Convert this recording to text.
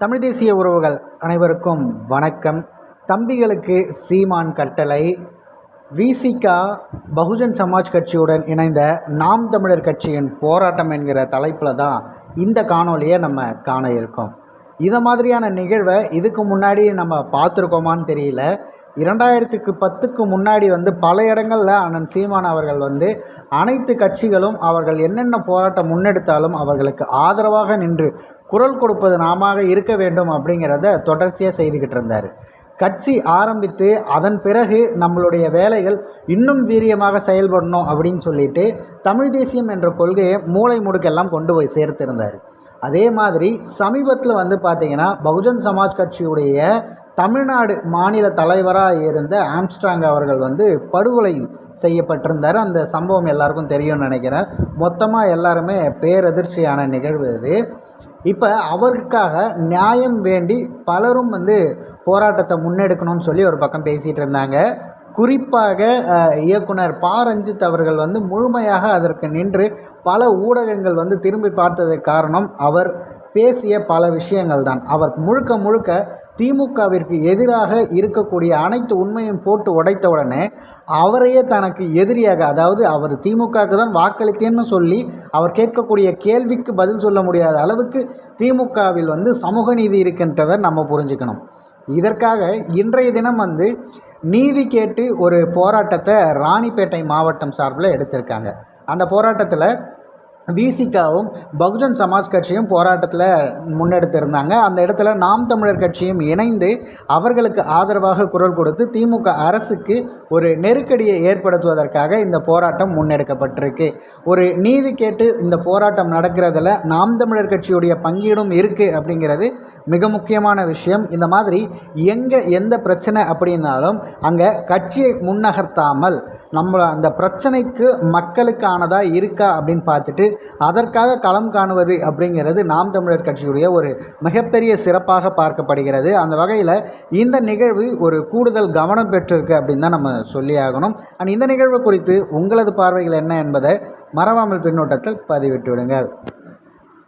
தமிழ் தேசிய உறவுகள் அனைவருக்கும் வணக்கம். தம்பிகளுக்கு சீமான் கட்டளை. விசிகா பகுஜன் சமாஜ் கட்சியுடன் இணைந்த நாம் தமிழர் கட்சியின் போராட்டம் என்கிற தலைப்பில் தான் இந்த காணொலியை நம்ம காண இருக்கோம். இதை மாதிரியான நிகழ்வை இதுக்கு முன்னாடி நம்ம பார்த்துருக்கோமான்னு தெரியல. இரண்டாயிரத்துக்கு பத்துக்கு முன்னாடி வந்து பல இடங்களில் அண்ணன் சீமான் அவர்கள் வந்து அனைத்து கட்சிகளும் அவர்கள் என்னென்ன போராட்டம் முன்னெடுத்தாலும் அவர்களுக்கு ஆதரவாக நின்று குரல் கொடுப்பது நாம இருக்க வேண்டும் அப்படிங்கிறத தொடர்ச்சியாக செய்துக்கிட்டு இருந்தார். கட்சி ஆரம்பித்து அதன் பிறகு நம்மளுடைய வேலைகள் இன்னும் வீரியமாக செயல்படணும் அப்படின்னு சொல்லிட்டு தமிழ் தேசியம் என்ற கொள்கையை மூளை முடுக்கெல்லாம் கொண்டு போய் சேர்த்திருந்தார். அதே மாதிரி சமீபத்தில் வந்து பார்த்திங்கன்னா பகுஜன் சமாஜ் கட்சியுடைய தமிழ்நாடு மாநில தலைவராக இருந்த ஆம்ஸ்ட்ராங் அவர்கள் வந்து படுகொலை செய்யப்பட்டிருந்தார். அந்த சம்பவம் எல்லாருக்கும் தெரியும்னு நினைக்கிறேன். மொத்தமாக எல்லாருமே பேரதிர்ச்சியான நிகழ்வு இது. இப்போ அவருக்காக நியாயம் வேண்டி பலரும் வந்து போராட்டத்தை முன்னெடுக்கணும்னு சொல்லி ஒரு பக்கம் பேசிகிட்டு இருந்தாங்க. குறிப்பாக இயக்குனர் ப ரஞ்சித் அவர்கள் வந்து முழுமையாக அதற்கு நின்று பல ஊடகங்கள் வந்து திரும்பி பார்த்ததுக்கு காரணம் அவர். பேசிய பல விஷயங்கள் தான் அவர் முழுக்க முழுக்க திமுகவிற்கு எதிராக இருக்கக்கூடிய அனைத்து உண்மையும் போட்டு உடைத்த உடனே அவரையே தனக்கு எதிரியாக அதாவது அவர் திமுகவுக்கு தான் வாக்களித்தேன்னு சொல்லி அவர் கேட்கக்கூடிய கேள்விக்கு பதில் சொல்ல முடியாத அளவுக்கு திமுகவில் வந்து சமூக நீதி இருக்கின்றதை நம்ம புரிஞ்சுக்கணும். இதற்காக இன்றைய தினம் வந்து நீதி கேட்டு ஒரு போராட்டத்தை ராணிப்பேட்டை மாவட்டம் சார்பில் எடுத்திருக்காங்க. அந்த போராட்டத்தில் விசிகாவும் பகுஜன் சமாஜ் கட்சியும் போராட்டத்தில் முன்னெடுத்திருந்தாங்க. அந்த இடத்துல நாம் தமிழர் கட்சியும் இணைந்து அவர்களுக்கு ஆதரவாக குரல் கொடுத்து திமுக அரசுக்கு ஒரு நெருக்கடியை ஏற்படுத்துவதற்காக இந்த போராட்டம் முன்னெடுக்கப்பட்டிருக்கு. ஒரு நீதி கேட்டு இந்த போராட்டம் நடக்கிறதுல நாம் தமிழர் கட்சியுடைய பங்கீடும் இருக்குது அப்படிங்கிறது மிக முக்கியமான விஷயம். இந்த மாதிரி எங்கே எந்த பிரச்சனை அப்படின்னாலும் அங்கே கட்சியை முன்னகர்த்தாமல் நம்மளை அந்த பிரச்சனைக்கு மக்களுக்கானதாக இருக்கா அப்படின்னு பார்த்துட்டு அதற்காக களம் காணுவது அப்படிங்கிறது நாம் தமிழர் கட்சியுடைய ஒரு மிகப்பெரிய சிறப்பாக பார்க்கப்படுகிறது. அந்த வகையில் இந்த நிகழ்வு ஒரு கூடுதல் கவனம் பெற்றிருக்கு அப்படின்னு தான் நம்ம சொல்லி ஆகணும். அண்ட் இந்த நிகழ்வு குறித்து உங்களது பார்வைகள் என்ன என்பதை மறவாமல் பின்னோட்டத்தில் பதிவிட்டு விடுங்கள்.